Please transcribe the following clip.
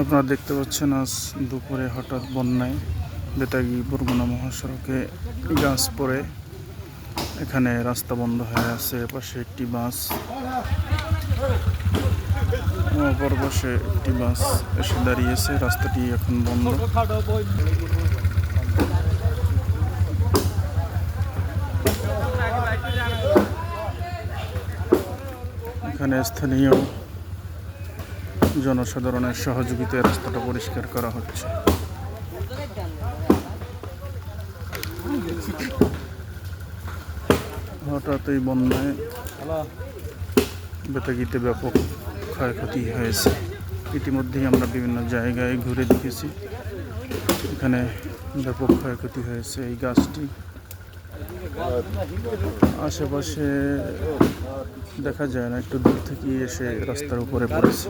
আপনারা দেখতে পাচ্ছেন আজ দুপুরে হঠাৎ বন্যায় বেতাগি, বরগুনা মহাসড়কে গাছ পড়ে। এখানে রাস্তা বন্ধ হয়ে আছে পাশে একটি বাস। অপর পাশে একটি বাস এসে দাঁড়িয়েছে, রাস্তাটি এখন বন্ধ। এখানে স্থানীয় জনসাধারণের সহযোগিতায় রাস্তাটা পরিষ্কার করা হচ্ছে। হঠাৎ এই বন্যায় বেতাগিতে ব্যাপক ক্ষয়ক্ষতি হয়েছে। ইতিমধ্যেই আমরা বিভিন্ন জায়গায় ঘুরে দেখেছি। এখানে ব্যাপক ক্ষয়ক্ষতি হয়েছে এই গাছটি। আশেপাশে দেখা যায় না একটু দূর থেকে এসে রাস্তার উপরে পড়েছে।